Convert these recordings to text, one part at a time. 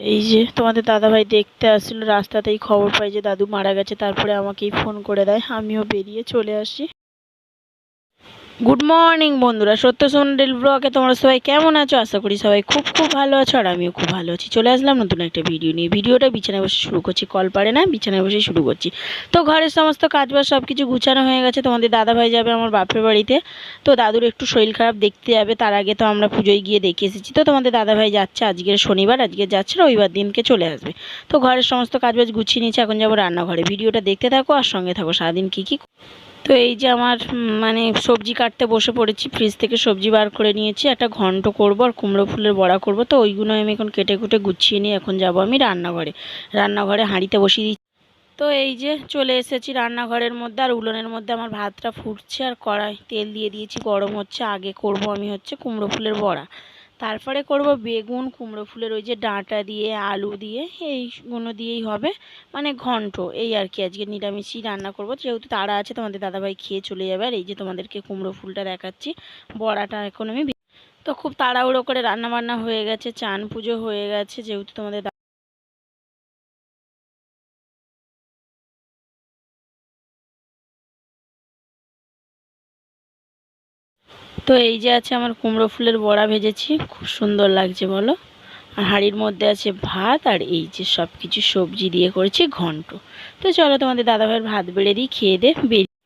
এই যে তোমাদের দাদাভাই দেখতে আসছিল, রাস্তাতেই খবর পাই যে দাদু মারা গেছে, তারপরে আমাকেই ফোন করে দেয়, আমিও বেরিয়ে চলে আসি। গুড মর্নিং বন্ধুরা। সত্য সুন্দর ব্লগে তোমরা সবাই কেমন আছো? আশা করি সবাই খুব খুব ভালো আছো আর আমিও খুব ভালো আছি। চলে আসলাম নতুন একটা ভিডিও নিয়ে। ভিডিওটা বিছানায় বসে শুরু করছি। কল পারে না, বিছানায় বসে শুরু করছি। তো ঘরের সমস্ত কাজবাজ সব কিছু গুছানো হয়ে গেছে। তোমাদের দাদাভাই যাবে আমার বাপের বাড়িতে। তো দাদুর একটু শরীর খারাপ দেখতে যাবে, তার আগে তো আমরা পুজোয় গিয়ে দেখে এসেছি। তো তোমাদের দাদাভাই যাচ্ছে, আজকের শনিবার, আজকে যাচ্ছে, রবিবার দিনকে চলে আসবে। তো ঘরের সমস্ত কাজবাজ গুছিয়ে নিয়েছে, এখন যাব রান্নাঘরে। ভিডিওটা দেখতে থাকো আর সঙ্গে থাকো। সারাদিন কী কী তো এই যে আমার মানে সবজি কাটতে বসে পড়েছি ফ্রিজ থেকে সবজি বার করে নিয়েছি, একটা ঘন্ট করব আর কুমড়ো ফুলের বড়া করব, তো ওইগুলো আমি এখন কেটে কুটে গুছিয়ে নিয়ে এখন যাব আমি রান্নাঘরে। রান্নাঘরে হাঁড়িতে বসিয়ে দিচ্ছি। তো এই যে চলে এসেছি রান্নাঘরের মধ্যে, আর উলোনের মধ্যে আমার ভাতটা ফুটছে আর কড়াই তেল দিয়ে দিয়েছি, গরম হচ্ছে, আগে করব আমি হচ্ছে কুমড়ো ফুলের বড়া। তারপরে করব বেগুন, কুমড়ো ফুলের ওই যে ডাঁটা দিয়ে, আলু দিয়ে, এইগুলো দিয়েই হবে। মানে ঘন্ট, এই আর কি আজকে নিরামিষই রান্না করব। যেহেতু তারা আছে, তোমাদের দাদাভাই খেয়ে চলে যাবে। আর এই যে তোমাদেরকে কুমড়ো ফুলটা দেখাচ্ছি, বড়াটা এখন আমি তো খুব তাড়াহুড়ো করে রান্না বান্না হয়ে গেছে, চান পুজো হয়ে গেছে, যেহেতু তোমাদের তো এই যে আছে আমার কুমড়ো ফুলের বড়া ভেজেছি, খুব সুন্দর লাগছে বলো। আর হাঁড়ির মধ্যে আছে ভাত আর এই যে সব কিছু সবজি দিয়ে করেছি ঘন্ট। তো চলো তোমাদের দাদাভাইয়ের ভাত বেড়ে দিই, খেয়ে দে, বেরিয়ে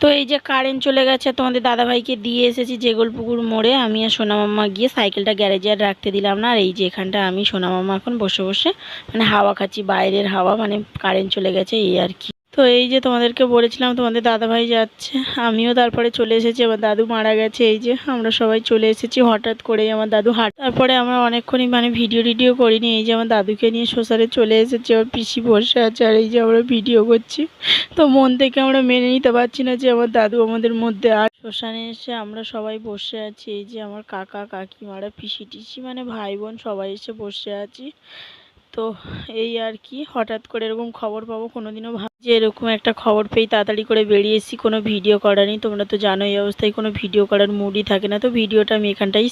তো এই যে কারেন্ট চলে গেছে, তোমাদের দাদাভাইকে দিয়ে এসেছি যেগলপুকুর মোড়ে। আমি আর সোনামাম্মা গিয়ে সাইকেলটা গ্যারেজে আর রাখতে দিলাম না। আর এই যে এখানটা আমি সোনামাম্মা এখন বসে বসে মানে হাওয়া খাচ্ছি, বাইরের হাওয়া মানে কারেন্ট চলে গেছে, এই আর কি। তো এই যে তোমাদেরকে বলেছিলাম, তোমাদের দাদাভাই যাচ্ছে। আমিও তারপরে চলে এসেছি, আমার দাদু মারা গেছে, এই যে আমরা সবাই চলে এসেছি হঠাৎ করেই আমার দাদু হাট তারপরে আমরা অনেকক্ষণই মানে ভিডিও টিডিও করিনি, এই যে আমার দাদুকে নিয়ে শ্মশানে চলে এসেছি, আমার পিসি বসে আছে, আর এই যে আমরা ভিডিও করছি। তো মন থেকে আমরা মেনে নিতে পারছি না যে আমার দাদু আমাদের মধ্যে আর শ্মশানে এসে আমরা সবাই বসে আছি, এই যে আমার কাকা, কাকিমারা, পিসি টিসি মানে ভাই বোন সবাই এসে বসে আছি। তো এই আর কি, হঠাৎ করে এরকম খবর পাবো, কোনোদিনও যে এরকম একটা খবর পেয়ে তাড়াতাড়ি করে বেরিয়ে এসেছি, কোনো ভিডিও করারই তোমরা তো জানো এই অবস্থায় কোনো ভিডিও করার মুডই থাকে না। তো ভিডিওটা আমি এখানটাই